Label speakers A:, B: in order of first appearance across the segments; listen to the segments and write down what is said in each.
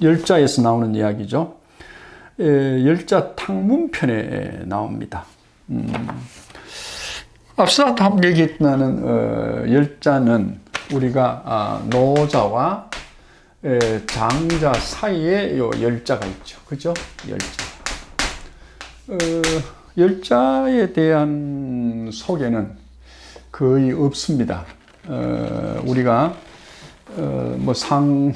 A: 열자에서 나오는 이야기죠. 에, 열자 탕문편에 나옵니다. 음, 앞서 얘기했다는 어, 열자는 우리가 아, 노자와 에, 장자 사이에 요 열자가 있죠. 그죠? 열자. 어, 열자에 대한 소개는 거의 없습니다. 어, 우리가 어, 뭐 상,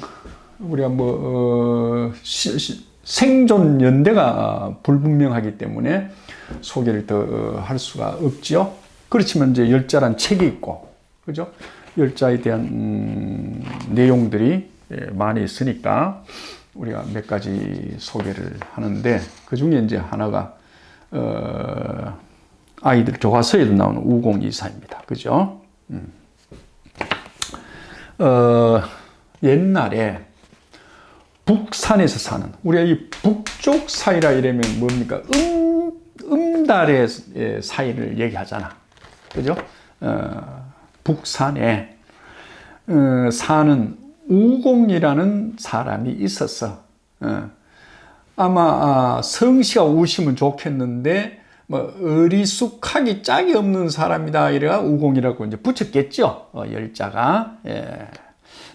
A: 우리가 뭐, 어, 시, 시, 생존 연대가 불분명하기 때문에 소개를 더 할 수가 없지요. 그렇지만 이제 열자란 책이 있고, 그죠? 열자에 대한 음, 내용들이 예, 많이 있으니까 우리가 몇 가지 소개를 하는데 그 중에 이제 하나가 어, 아이들 교과서에도 나오는 우공이사입니다. 그죠? 음. 어, 옛날에 북산에서 사는 우리가 이 북쪽 사이라 이러면 뭡니까? 음, 음달의 사이를 얘기하잖아. 그죠? 어, 북산에 어, 사는 우공이라는 사람이 있었어. 어. 아마 아, 성씨가 우시면 좋겠는데 뭐 어리숙하기 짝이 없는 사람이다 이래가 우공이라고 이제 붙였겠죠. 어, 열자가 예.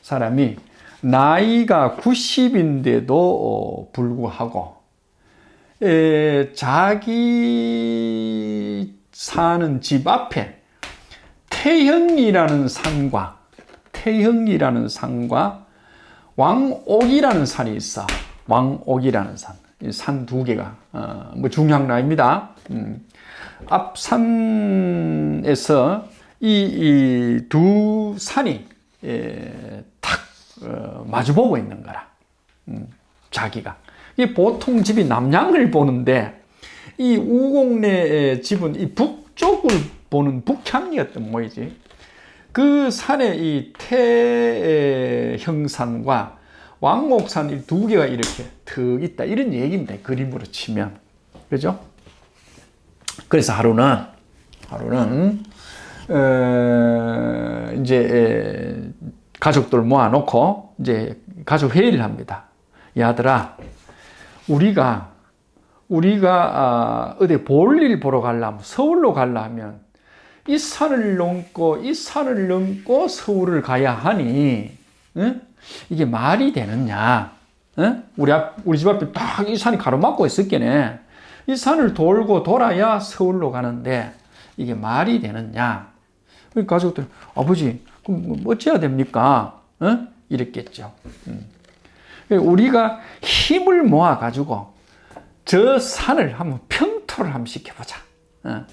A: 사람이 나이가 90인데도 어, 불구하고 에, 자기 사는 집 앞에 태형이라는 산과 태형이라는 산과 왕옥이라는 산이 있어. 왕옥이라는 산. 산 두 개가 어, 뭐 중요한 나입니다. 음. 앞산에서 이 두 산이 예, 마주보고 있는 거라. 음, 자기가. 이 보통 집이 남양을 보는데 이 우공네 집은 이 북쪽을 보는 북향이었던 모이지. 그 산에 이 태형산과 왕옥산 이 두 개가 이렇게 턱 있다. 이런 얘기입니다. 그림으로 치면. 그죠? 그래서 하루는, 하루는, 어, 이제, 가족들 모아놓고, 이제, 가족 회의를 합니다. 야들아, 우리가, 우리가, 아, 어디 볼일 보러 가려면, 서울로 가려면, 이 산을 넘고, 이 산을 넘고 서울을 가야 하니, 응? 이게 말이 되느냐? 응? 우리 앞, 우리 집 앞에 딱 이 산이 가로막고 있었겠네. 이 산을 돌고 돌아야 서울로 가는데 이게 말이 되느냐? 우리 가족들 아버지 그럼 뭐 어찌해야 됩니까? 어? 이랬겠죠. 음. 우리가 힘을 모아 가지고 저 산을 한번 평토를 한번 시켜보자. 어.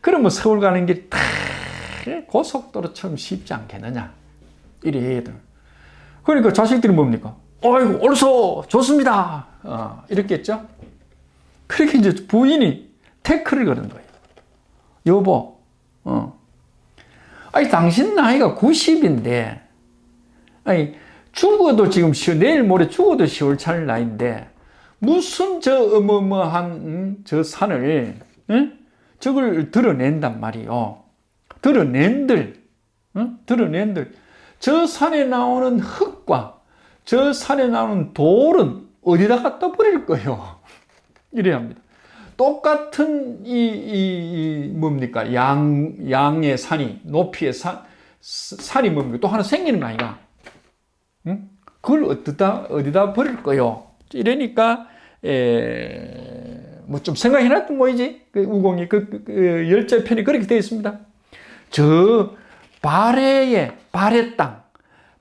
A: 그러면 서울 가는 게다 고속도로처럼 쉽지 않겠느냐? 이래 그러니까 자식들이 뭡니까? 어이구, 옳소, 좋습니다. 어, 이랬겠죠? 그렇게 이제 부인이 태클을 거는 거예요. 여보, 어. 아니, 당신 나이가 90인데, 아니, 죽어도 지금 시 내일 모레 죽어도 10월 찰 나이인데, 무슨 저 어마어마한, 음, 저 산을, 응? 저걸 드러낸단 말이요. 드러낸들, 응? 드러낸들. 저 산에 나오는 흙과 저 산에 나오는 돌은 어디다 갖다 버릴 거예요? 이래야 합니다. 똑같은 이, 이, 이 뭡니까? 양, 양의 산이, 높이의 산, 산이 뭡니까? 또 하나 생기는 거 아이가? 응? 그걸 어디다, 어디다 버릴 거요? 이러니까, 에, 뭐 좀 생각해 놨던 거이지? 그 우공이, 그, 그, 그 열제 편이 그렇게 되어 있습니다. 저, 바레의, 바레 땅,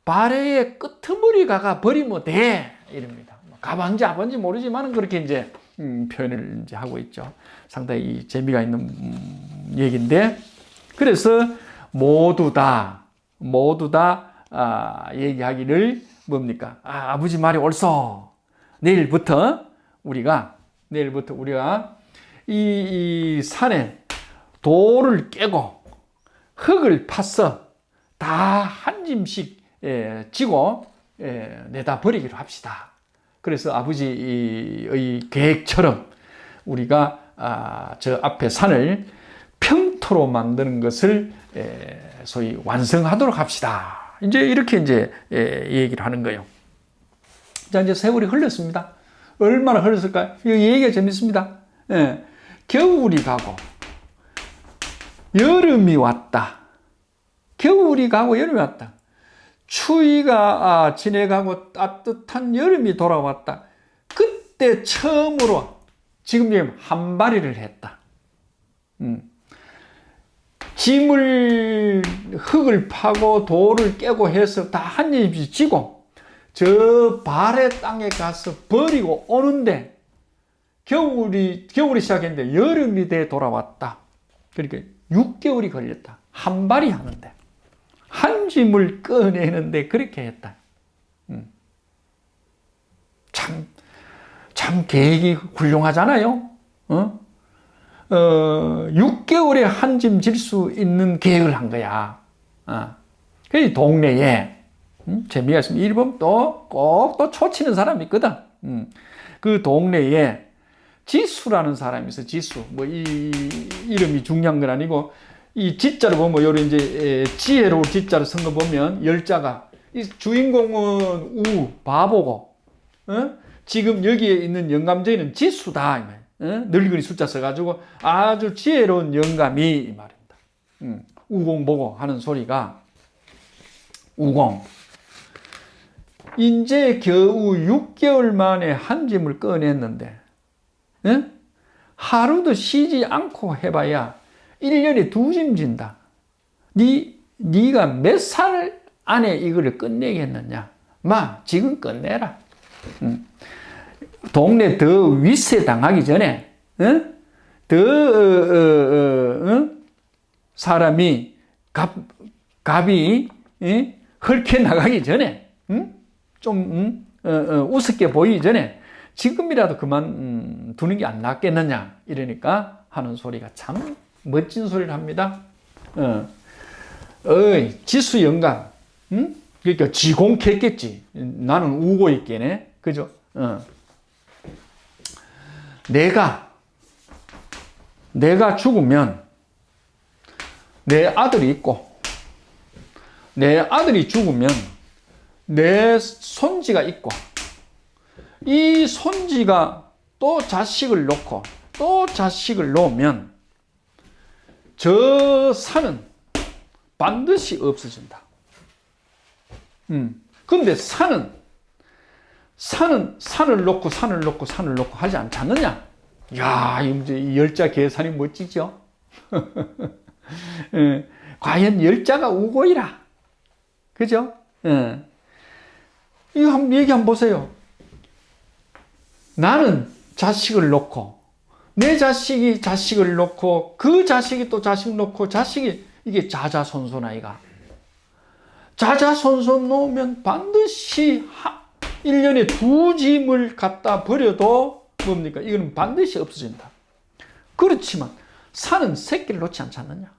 A: 바레의 끄트머리 가가 버리면 돼. 이럽니다. 뭐 가반지 아반지 모르지만 그렇게 이제 음, 표현을 이제 하고 있죠. 상당히 재미가 있는 음, 얘기인데 그래서 모두 다 모두 다 아, 얘기하기를 뭡니까? 아, 아버지 말이 옳소. 내일부터 우리가 내일부터 우리가 이, 이 산에 돌을 깨고 흙을 파서 다 한 짐씩 예, 지고 예, 내다 버리기로 합시다. 그래서 아버지의 계획처럼 우리가 아, 저 앞에 산을 평토로 만드는 것을 예, 소위 완성하도록 합시다. 이제 이렇게 이제 예, 얘기를 하는 거예요. 자, 이제 세월이 흘렀습니다. 얼마나 흘렀을까요? 이 얘기가 재밌습니다. 예. 겨울이 가고, 여름이 왔다. 겨울이 가고, 여름이 왔다. 추위가 아, 지내가고 따뜻한 여름이 돌아왔다. 그때 처음으로 지금 지금 한마리를 했다. 음. 짐을 흙을 파고 돌을 깨고 해서 다 한 입씩 지고 저 발의 땅에 가서 버리고 오는데 겨울이 겨울이 시작했는데 여름이 돼 돌아왔다. 그러니까 6개월이 걸렸다. 한 발이 하는데 한 짐을 꺼내는데 그렇게 했다. 음. 참, 참 계획이 훌륭하잖아요. 어? 어, 6개월에 한 짐 질 수 있는 계획을 한 거야. 어. 그 동네에 음? 재미가 있으면 일본 또 꼭 또 초치는 사람이 있거든. 음. 그 동네에 지수라는 사람이 있어. 지수. 뭐 이 이름이 중요한 건 아니고 이 지자를 보면 요런 이제 지혜로운 지자를 쓴 거 보면 열자가 이 주인공은 우 바보고 어? 지금 여기에 있는 영감쟁이는 지수다 이 말. 어? 늙은이 숫자 써가지고 아주 지혜로운 영감이 이 말입니다. 음, 우공 보고 하는 소리가 우공. 이제 겨우 6개월 만에 한 짐을 꺼냈는데 어? 하루도 쉬지 않고 해봐야 1년에 두 짐 진다. 니, 니가 몇 살 안에 이거를 끝내겠느냐? 마, 지금 끝내라. 응. 동네 더 윗세 당하기 전에, 응? 더, 어, 어, 어, 응? 사람이 갑, 갑이, 응? 헐게 나가기 전에, 응? 좀, 응? 어, 어, 우습게 보이기 전에, 지금이라도 그만, 음, 두는 게 안 낫겠느냐? 이러니까 하는 소리가 참 멋진 소리를 합니다. 어. 어이, 지수 영감. 응? 그러니까 지공했겠지. 나는 우고 있겠네. 그죠? 어. 내가, 내가 죽으면 내 아들이 있고, 내 아들이 죽으면 내 손지가 있고, 이 손지가 또 자식을 놓고, 또 자식을 놓으면 저 산은 반드시 없어진다. 음. 근데 산은, 산은 산을 놓고 산을 놓고 산을 놓고 하지 않지 않느냐? 야, 이 열자 계산이 멋지죠? 예. 과연 열자가 우고이라. 그죠? 예. 이거 한번 얘기 한번 보세요. 나는 자식을 놓고 내 자식이 자식을 놓고 그 자식이 또 자식 놓고 자식이 이게 자자손손 아이가 자자손손 놓으면 반드시 1년에 두 짐을 갖다 버려도 뭡니까? 이거는 반드시 없어진다. 그렇지만 산은 새끼를 놓지 않지 않느냐?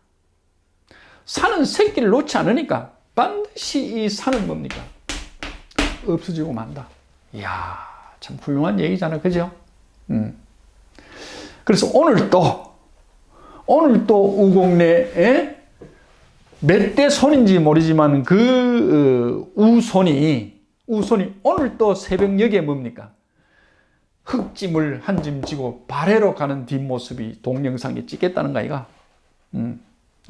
A: 산은 새끼를 놓지 않으니까 반드시 이 산은 뭡니까? 없어지고 만다. 이야, 참 훌륭한 얘기잖아. 그죠? 음. 그래서 오늘 또, 오늘 또 우공내에 몇 대 손인지 모르지만 그 어, 우손이, 우손이 오늘 또 새벽녘에 뭡니까? 흙짐을 한 짐 지고 발해로 가는 뒷모습이 동영상에 찍겠다는 거 아이가? 음.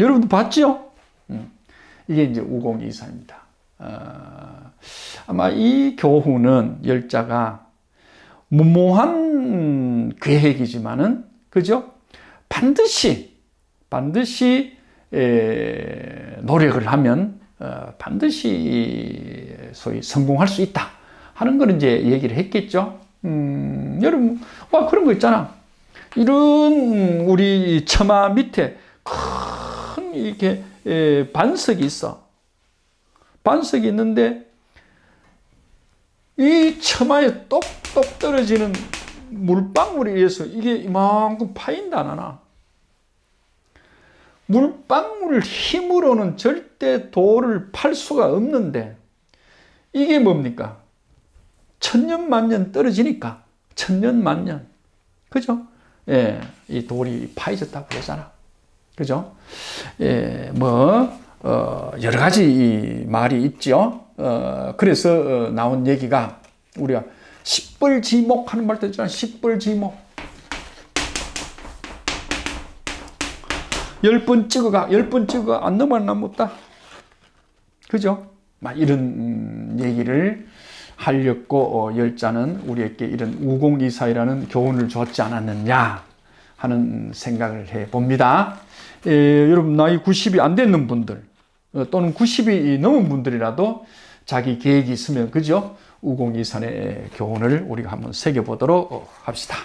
A: 여러분도 봤죠? 음. 이게 이제 우공이사입니다. 어, 아마 이 교훈은 열자가 무모한 계획이지만은 그죠? 반드시 반드시 에, 노력을 하면 어, 반드시 소위 성공할 수 있다 하는 걸 이제 얘기를 했겠죠. 음, 여러분 와 그런 거 있잖아. 이런 우리 처마 밑에 큰 이렇게 에, 반석이 있어. 반석이 있는데 이 처마에 똑 똑 떨어지는 물방울에 의해서 이게 이만큼 파인다 나나. 물방울 힘으로는 절대 돌을 팔 수가 없는데 이게 뭡니까? 천년 만년 떨어지니까 천년 만년 그죠? 예, 이 돌이 파해졌다고 그러잖아. 그죠? 예, 뭐 어, 여러 가지 말이 있죠. 어, 그래서 어, 나온 얘기가 우리가 십불지목 하는 말도 있잖아. 십불지목. 열 번 찍어가, 열 번 찍어가, 안 넘어, 안 못다. 그죠? 막 이런 음, 얘기를 하려고 어, 열자는 우리에게 이런 우공이사이라는 교훈을 줬지 않았느냐 하는 생각을 해 봅니다. 에, 여러분 나이 90이 안 되는 분들 어, 또는 90이 넘은 분들이라도 자기 계획이 있으면 그죠? 우공이산의 교훈을 우리가 한번 새겨보도록 어, 합시다.